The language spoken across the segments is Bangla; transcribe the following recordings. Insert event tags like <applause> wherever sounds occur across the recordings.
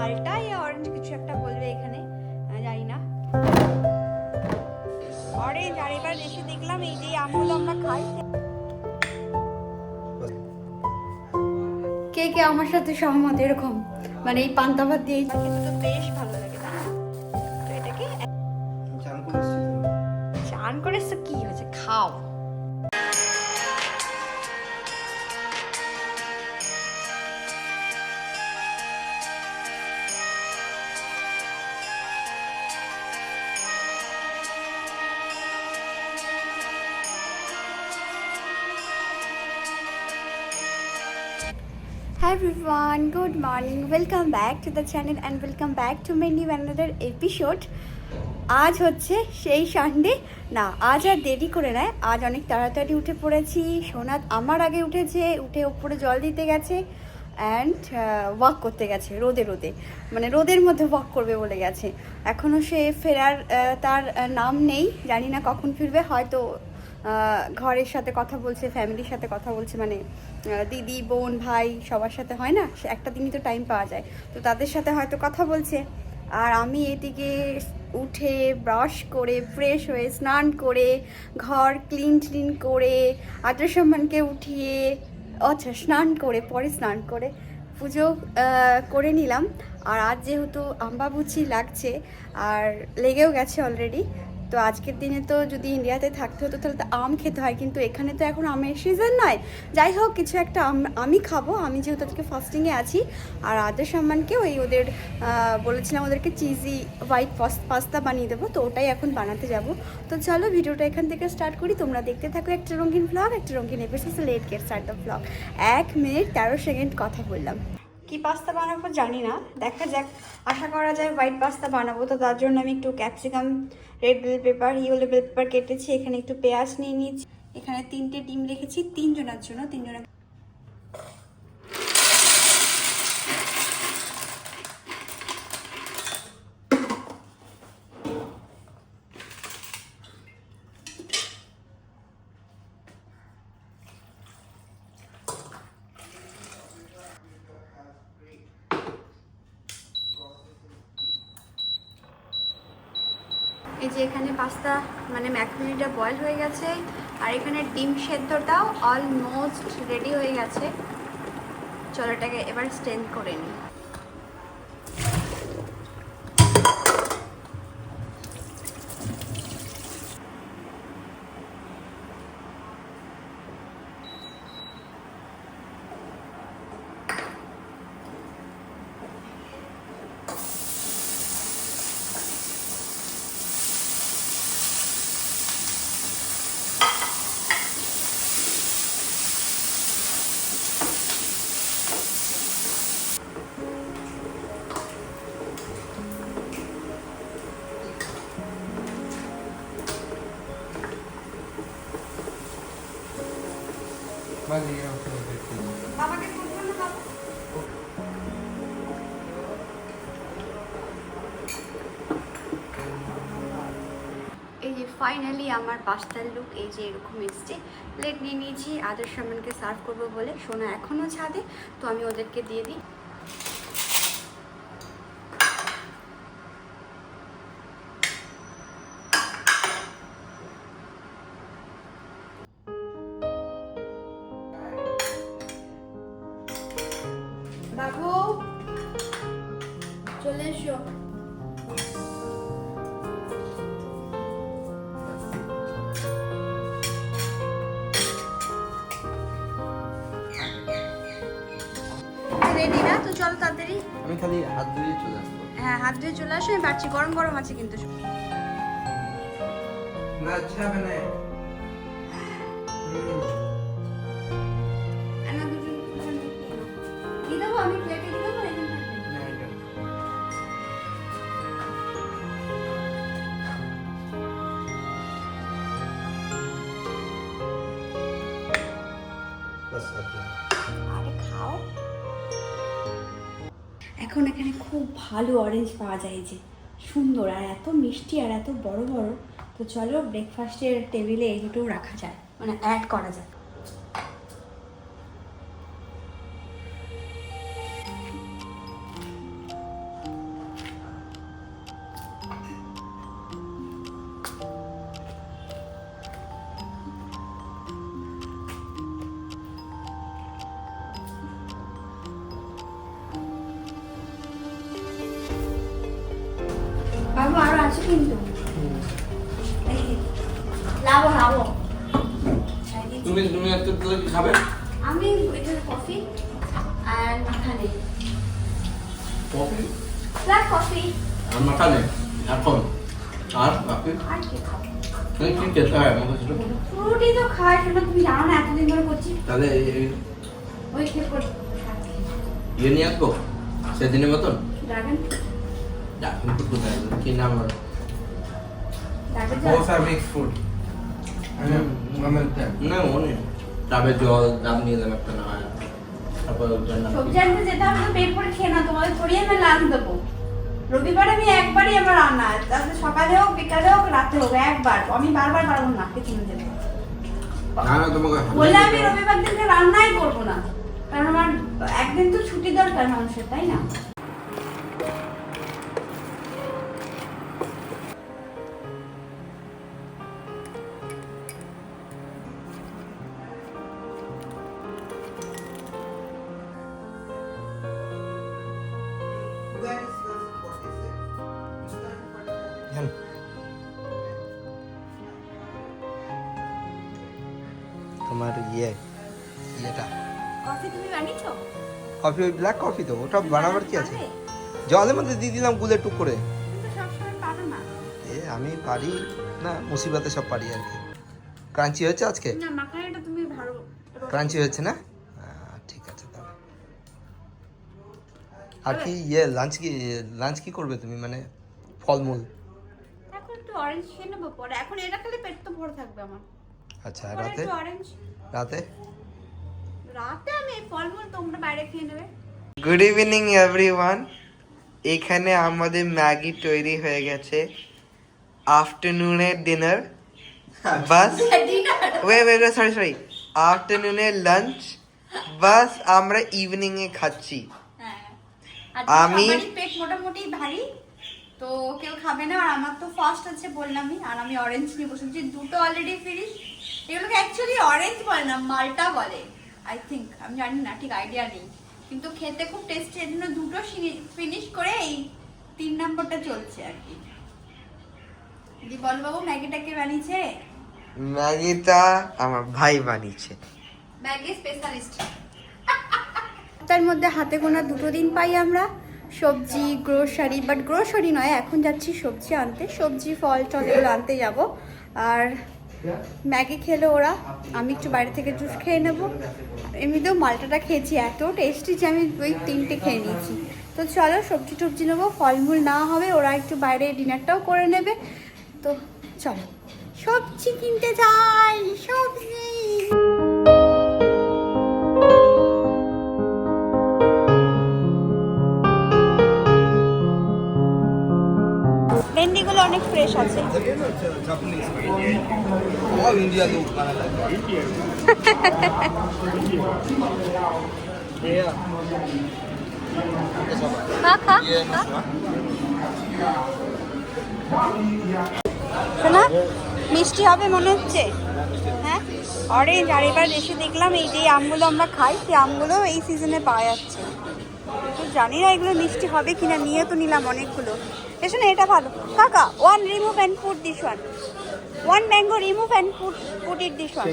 মালটা ইয়া অরেঞ্জ কিছু একটা বলবে এখানে জানি না। অরেঞ্জ আর এবার এসে দেখলাম এই যে আমগুলো আমরা খাই। কে কে আমার সাথে সহমত এরকম? মানে এই পান্তা ভাত দিয়ে খেতে বেশ ভালো লাগে তাই তো এটাকে চান করে এসেছি তো। চান করে তো কি হয়েছে? খাও। Hi everyone, good morning. Welcome back to the channel and welcome back to my new another episode. আজ হচ্ছে সেই সানডে না আজ আর দেরি করে নেয়। আজ অনেক তাড়াতাড়ি উঠে পড়েছি। সোনাদ আমার আগে উঠেছে উঠে ওপরে জল দিতে গেছে অ্যান্ড ওয়াক করতে গেছে রোদে রোদে। মানে রোদের মধ্যে ওয়াক করবে বলে গেছে। এখনও সে ফেরার তার নাম নেই। জানি না কখন ফিরবে হয়তো ঘরের সাথে কথা বলছে, ফ্যামিলির সাথে কথা বলছে মানে দিদি, বোন, ভাই, সবার সাথে হয় না? একটা দিনই তো টাইম পাওয়া যায়। তো তাদের সাথে হয়তো কথা বলছে। আর আমি এদিকে উঠে ব্রাশ করে ফ্রেশ হয়ে স্নান করে, ঘর ক্লিন ক্লিন করে আদ্রসম্মানকে উঠিয়ে আচ্ছা স্নান করে, পরে স্নান করে, পুজো করে নিলাম। আর আজ যেহেতু আম্বাবুচি লাগছে, আর লেগেও গেছে অলরেডি তো আজকের দিনে তো যদি ইন্ডিয়াতে থাকতে হতো, তাহলে তো আম খেতে হয়। কিন্তু এখানে তো এখন আমের সিজন নয়। যাই হোক, কিছু একটা আম- খাব। আমি যেহেতু আজকে ফাস্টিংয়ে আছি, আর আদের সম্মানকে ওই ওদের বলেছিলাম ওদেরকে চিজি হোয়াইট পাস্তা বানিয়ে দেবো, তো ওটাই এখন বানাতে যাব। তো চলো, ভিডিওটা এখান থেকে স্টার্ট করি। তোমরা দেখতে থাকো একটা রঙিন ব্লগ একটা রঙিন episode let get start the blog এক মিনিট তেরো সেকেন্ড কথা বললাম। কি পাস্তা বানাবো জানি না। দেখা যাক। আশা করা যায় হোয়াইট পাস্তা বানাবো। তো তার জন্য আমি একটু capsicum red bell pepper yellow bell pepper কেটেছি। এখানে একটু পেঁয়াজ নিয়ে নিয়েছি। এখানে তিনটে ডিম রেখেছি। তিনজনের জন্য, তিনজনের এই যে এখানে পাস্তা মানে ম্যাকরুনিটা বয়েল হয়ে গেছে, আর এখানে ডিম সেদ্ধটাও অলমোস্ট রেডি হয়ে গেছে। চলো এটাকে এবার স্টেন করে নিই। করলে বাবা এই যে ফাইনালি আমার পাস্তার লুক এই যে এরকম এসছে। প্লেট নিয়ে নিয়েছি, আদর্শ সম্মানকে সার্ভ করব বলে। সোনা এখনও ছাদে, তো আমি ওদেরকে দিয়ে দিই। চলে এসো রেডি না? তো চলো তাড়াতাড়ি। আমি খালি হাত ধুয়ে চলে আসব। হ্যাঁ হাত ধুয়ে চলে আসো। আমি বাড়ছি গরম গরম আছে কিন্তু। না আচ্ছা এখন এখানে খুব ভালো অরেঞ্জ পাওয়া যায় যে। সুন্দর আর এত মিষ্টি আর এত বড় বড়। তো চলো ব্রেকফাস্টের টেবিলে দুটো রাখা যায়। মানে অ্যাড করা যায়। লাবো তুমি তুমি একটু তাহলে কি খাবে? আমি এটা কফি আর মাখানে কফি ব্ল্যাক কফি আর মাখানে এখন। আর বাকি? আর কি খাব? তুমি কি খেতে হয়? আমাকে সেটা ফ্রুটি তো তুমি জানো না এতদিন ধরে করছি। তাহলে ওই খেয়ে ইয়ে নিয়ে আসব? সেদিনের মতন? ড্রাগন কোথায়? কি নাম ওর? ড্রাগন Both না ডাবের জল ডাব নিয়ে এলাম একটা না হয় তারপর সবজি আনতে যেতে হবে তো পেট করে খেয়ে না তোমাদের থরিয়ে আমি লাঞ্চ দেবো। রবিবারে আমি একবারই আমার রান্না তারপরে সকালে হোক বিকালে হোক রাতে হোক একবার। আমি বারবার পারব না কিচেনে যেতে বললে আমি রবিবার দিনকে রান্নাই করব না। কারণ আমার একদিন তো ছুটি দরকার মানুষের তাই না? কফি ওই ব্ল্যাক কফি তো ওটা বানাবার কি আছে? জলের মধ্যে দিয়ে দিলাম গুলে টুক করে। এ আমি পারি না মুসিবতে সব পারি আর কি। ক্রাঞ্চি হয়েছে আজকে? ক্রাঞ্চি হয়েছে না? ঠিক আছে তাহলে। আর কি ইয়ে লাঞ্চ কি লাঞ্চ কি করবে তুমি? মানে ফলমূল? অরেঞ্জ খেয়ে নেব পরে। এখন এটা খেলে পেট তো ভরে থাকবে আমার। আচ্ছা রাতে? রাতে? রাতে আমি ফলমূল তোমরা বাইরে খেয়ে নেবে। গুড ইভিনিং এভরিওয়ান এখানে আমাদের ম্যাগি তৈরি হয়ে গেছে। আফটারনুনের ডিনার বাস ওয়ে ওয়ে সরি সরি আফটারনুনের লাঞ্চ বাস আমরা ইভিনিং এ খাচ্ছি। হ্যাঁ। আমি- আমি পেট মোটামুটি ভারী তো কেউ খাবে না। আর আমার তো ফার্স্ট আছে বললামই আর আমি অরেঞ্জ নিয়ে বসেছি দুটো অলরেডি ফিনিশ এগুলোকে অ্যাকচুয়ালি অরেঞ্জ বলে না মালটা বলে। আই থিঙ্ক আমি জানি না ঠিক আইডিয়া নেই। কিন্তু খেতে খুব টেস্টি এর জন্য দুটো ফিনিশ করে এই তিন নম্বরটা চলছে আর কি। দি বল বাবু ম্যাগিটা কে বানিয়েছে? ম্যাগিটা আমার ভাই বানিয়েছে। ম্যাগি স্পেশালিস্ট তার মধ্যে হাতে গোনা দুটো দিন পাই আমরা। সবজি গ্রোসারি বাট গ্রোসারি নয় এখন যাচ্ছি সবজি আনতে। সবজি ফল টল এগুলো আনতে যাব। আর ম্যাগি খেলো ওরা। আমি একটু বাইরে থেকে জুস খেয়ে নেব। এমনিতেও মালটাটা খেয়েছি, এত টেস্টি যে আমি ওই তিনটে খেয়ে নিয়েছি। তো চলো সবজি টবজি নেব, ফলমূল না হবে, ওরা একটু বাইরে ডিনারটাও করে নেবে। তো চলো, সবজি কিনতে যাই, সবজি। অনেক ফ্রেশ আছে। শোনা মিষ্টি হবে মনে হচ্ছে? হ্যাঁ? অরেঞ্জ আর এবার এসে দেখলাম এই যে আমগুলো আমরা খাই সেই আমগুলো এই সিজনে পাওয়া যাচ্ছে। তো জানি না এগুলো মিষ্টি হবে কিনা নিয়ে তো নিলাম অনেকগুলো। এসো না এটা ভালো। কাকা one remove and food this one one mango remove and food food eat this one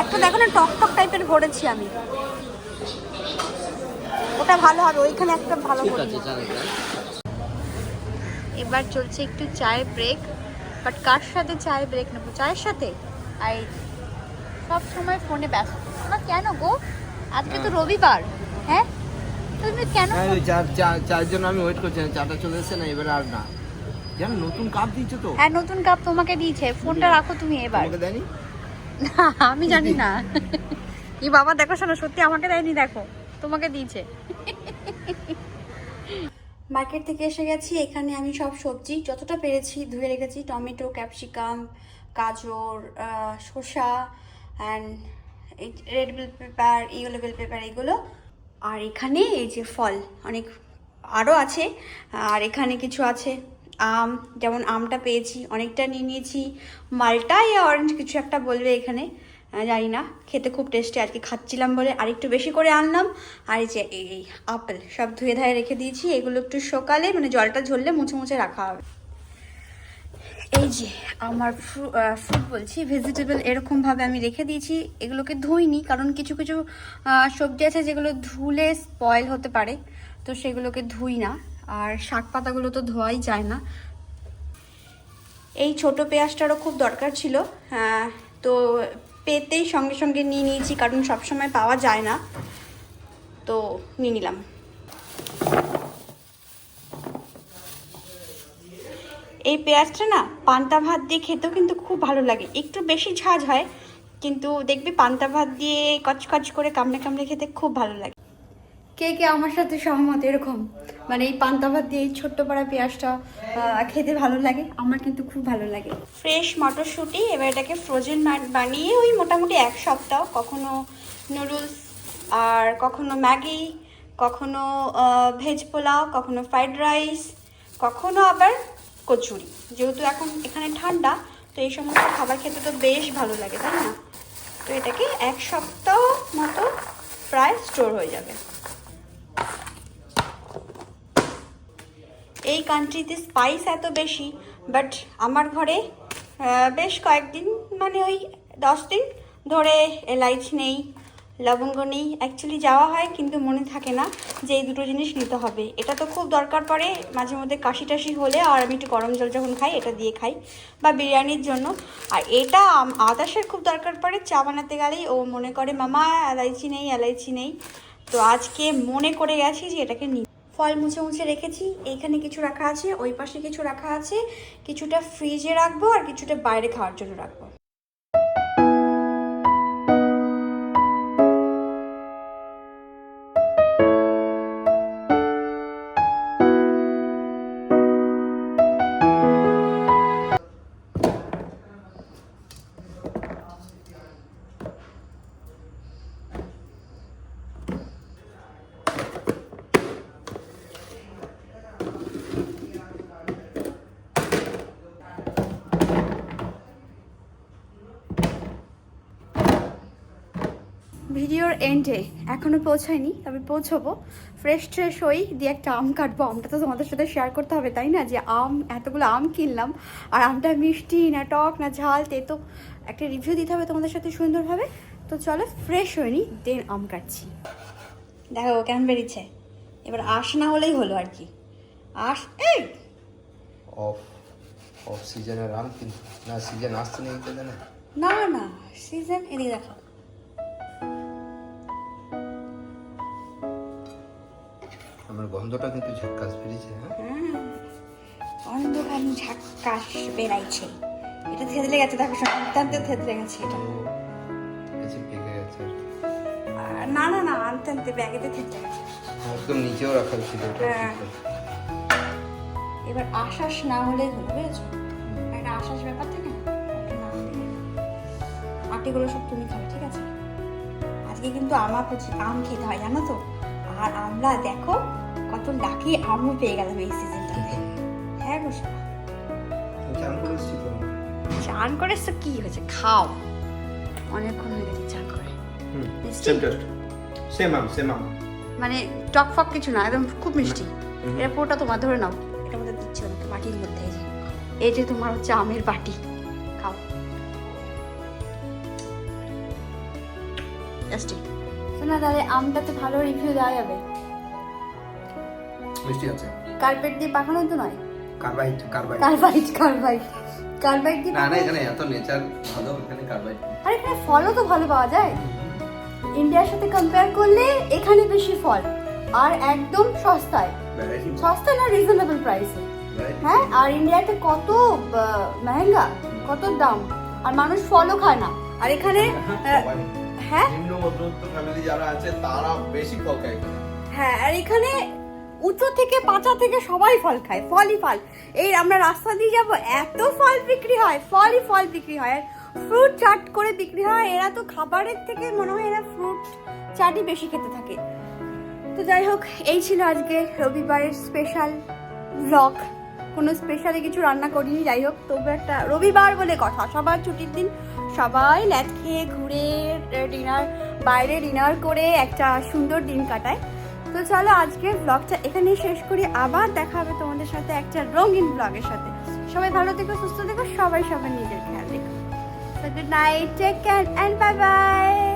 একটা দেখো না টক টক টাইপের ভরেছি আমি। ওটা ভালো হবে ওইখানে একটা ভালো এবার চলছে একটু চায়ের ব্রেক বাট কার সাথে চায় ব্রেক নেব? চায়ের সাথে? আর সব সময় ফোনে ব্যস্ত। না কেন গো? আজকে তো রবিবার হ্যাঁ? তুমি কেন হ্যাঁ চার জন্য আমি ওয়েট করছি চাটা চলে এসেছে না এবার আর না। জানো নতুন কাপ দিয়েছে তো? হ্যাঁ নতুন কাপ তোমাকে দিয়েছে। ফোনটা রাখো তুমি এবার। তোমাকে দেয়নি? না আমি জানি না। <laughs> এই বাবা দেখো শোনো সত্যি আমাকে দেয়নি দেখো। তোমাকে দিয়েছে। <laughs> মার্কেট থেকে এসে গেছি। এখানে আমি সব সবজি যতটা পেরেছি ধুয়ে রেখেছি। টমেটো, ক্যাপসিকাম, গাজর শসা and red bell pepper yellow bell pepper এগুলো। আর এখানে এই যে ফল, অনেক আরও আছে। আর এখানে কিছু আছে। আম, যেমন আমটা পেয়েছি, অনেকটা নিয়ে নিয়েছি। মালটা ইয়া অরেঞ্জ কিছু একটা বলবে এখানে। জানি না খেতে খুব টেস্টি আজকে খাচ্ছিলাম বলে আরেকটু বেশি করে আনলাম। আর এই যে এই এই আপেল সব ধুয়ে ধায়ে রেখে দিয়েছি এগুলো একটু সকালে মানে জলটা ঝরলে মুছে মুছে রাখা হবে। এই যে আমার ফ্রু ফ্রুট বলছি ভেজিটেবল এরকমভাবে আমি রেখে দিয়েছি এগুলোকে ধুইনি কারণ কিছু কিছু সবজি আছে যেগুলো ধুলে স্পয়েল হতে পারে তো সেগুলোকে ধুই না আর শাক পাতাগুলো তো ধোয়াই যায় না। এই ছোট পেঁয়াজটারও খুব দরকার ছিল হ্যাঁ, তো পেতেই সঙ্গে সঙ্গে নিয়ে নিয়েছি, কারণ সবসময় পাওয়া যায় না। তো নিয়ে নিলাম। এই পেঁয়াজটা না, পান্তা ভাত দিয়ে খেতেও কিন্তু খুব ভালো লাগে। একটু বেশি ঝাঁজ হয়, কিন্তু দেখবি পান্তা ভাত দিয়ে কচকচ করে কামড়ে কামড়ে খেতে খুব ভালো লাগে। কে কে আমার সাথে সহমত এরকম? মানে এই পান্তা ভাত দিয়ে এই ছোট্ট পাড়া পেঁয়াজটা খেতে ভালো লাগে, আমার কিন্তু খুব ভালো লাগে। ফ্রেশ মটরশুঁটি, এবার এটাকে ফ্রোজেন বানিয়ে ওই মোটামুটি এক সপ্তাহ, কখনো নুডলস আর কখনো ম্যাগি, কখনো ভেজ পোলাও, কখনো ফ্রাইড রাইস কখনো আবার কচুরি। যেহেতু এখন এখানে ঠান্ডা, তো এই সমস্ত খাবার খেতে তো বেশ ভালো লাগে, তাই না? তো এটাকে এক সপ্তাহ মতো প্রায় স্টোর হয়ে যাবে। এই কান্ট্রিতে স্পাইস এত বেশি বাট আমার ঘরে বেশ কয়েকদিন মানে ওই দশ দিন ধরে এলাইচি নেই, লবঙ্গ নেই অ্যাকচুয়ালি যাওয়া হয় কিন্তু মনে থাকে না যে এই দুটো জিনিস নিতে হবে। এটা তো খুব দরকার পড়ে, মাঝে মধ্যে কাশি টাশি হলে আর আমি একটু গরম জল যখন খাই, এটা দিয়ে খাই, বা বিরিয়ানির জন্য। আর এটা আদাসের খুব দরকার পড়ে, চা বানাতে গেলেই ও মনে করে, মামা, এলাইচি নেই এলাইচি নেই। তো আজকে মনে করে গেছি যে এটাকে নিই ফল মুছে মুছে রেখেছি। এইখানে কিছু রাখা আছে, ওই পাশে কিছু রাখা আছে। কিছুটা ফ্রিজে রাখব আর কিছুটা বাইরে খাওয়ার জন্য রাখব। এন্ডে এখনও পৌঁছায়নি তবে পৌঁছবো। ফ্রেশ ট্রেশ হই দিয়ে একটা আম কাটবো। আমটা তো তোমাদের সাথে শেয়ার করতে হবে তাই না? যে আম এতগুলো আম কিনলাম আর আমটা মিষ্টি না টক না ঝাল তেতো একটা রিভিউ দিতে হবে তোমাদের সাথে সুন্দরভাবে। তো চলো ফ্রেশ হয়নি দেন আম কাটছি। দেখো কেমন বেরিয়েছে। এবার আশ না হলেই হলো আর কি। আশ এই! অফ অফ সিজনের আম কিন্তু না সিজন আসছে না এইটা না না না সিজন এদিকে দেখো গন্ধটা কিন্তু ঝাক্কাস বেরিয়েছে হ্যাঁ? অন্ধকার ঝাক্কাশ বেড়াইছে এটা থেতলে গেছে দেখো অত্যন্ত থেতলে গেছে এটা। তো বেশি পেকে গেছে না না না আনতে আনতে ব্যাগেতে থেতলে গেছে। একদম নিচেও রাখা ছিল হ্যাঁ। এবার আশ্বাস না হলেই হলো বুঝেছ? একটা আশ্বাস ব্যাপার থাকে? আটিগুলো সব তুমি খাবে ঠিক আছে? আজকে কিন্তু আমা প্রচুর আম খেতে হয় জানো তো? আর আমরা দেখো কত লাকি আমও পেয়ে গেলাম এই সিজনটাতে হ্যাঁ। গো চান করে তো। কি হয়েছে? খাও। অনেকক্ষণ হয়ে গেছে চান করে। সেম টেস্ট সেম আম সেম আম। মানে টক ফক কিছু না একদম খুব মিষ্টি। এটা পুরোটা তোমার ধরে নাও। এটা মধ্যে দিচ্ছি তোমাকে বাটির মধ্যে এই যে। এই যে তোমার হচ্ছে আমের বাটি। খাও। জাস্ট শোনা তাহলে আমটা তো ভালো রিভিউ দেওয়া যাবে। মিষ্টি আছে কার্পেট দিয়ে পাকানো তো নয়? Carbide carbide carbide carbide carbide দিয়ে না না এখানে এত নেচার ভালো এখানে কার্বাইড আর এখানে ফলও তো ভালো পাওয়া যায়। ইন্ডিয়ার সাথে কম্পেয়ার করলে এখানে বেশি ফল আর একদম সস্তায়। সস্তা না রিজনেবল প্রাইসে হ্যাঁ আর ইন্ডিয়াতে কত মেহেঙ্গা কত দাম। আর মানুষ ফলও খায় না। আর এখানে হ্যাঁ নিম্ন মধ্যবিত্ত ফ্যামিলি যারা আছে তারা বেশি ফল খায় এখানে। হ্যাঁ আর এখানে উঁচু থেকে পাঁচা থেকে সবাই ফল খায়, ফলই ফল। এই আমরা রাস্তা দিয়ে যাব, এত ফল বিক্রি হয়, ফলই ফল বিক্রি হয়। আর ফ্রুট চাট করে বিক্রি হয়, এরা তো খাবারের থেকে মনে হয় এরা ফ্রুট চাটই বেশি খেতে থাকে। তো যাই হোক, এই ছিল আজকে রবিবারের স্পেশাল ব্লগ কোনো স্পেশালি কিছু রান্না করিনি, যাই হোক, তবু একটা রবিবার বলে কথা। সবার ছুটির দিন সবাই ল্যাট খেয়ে ঘুরে ডিনার বাইরে ডিনার করে একটা সুন্দর দিন কাটায়। তো চলো আজকের ব্লগটা এখানেই শেষ করি। আবার দেখা হবে তোমাদের সাথে একটা রঙিন ব্লগের সাথে। সবাই ভালো থেকো, সুস্থ থেকো, সবাই সবাই নিজের খেয়াল রেখো। Good night take care and bye bye.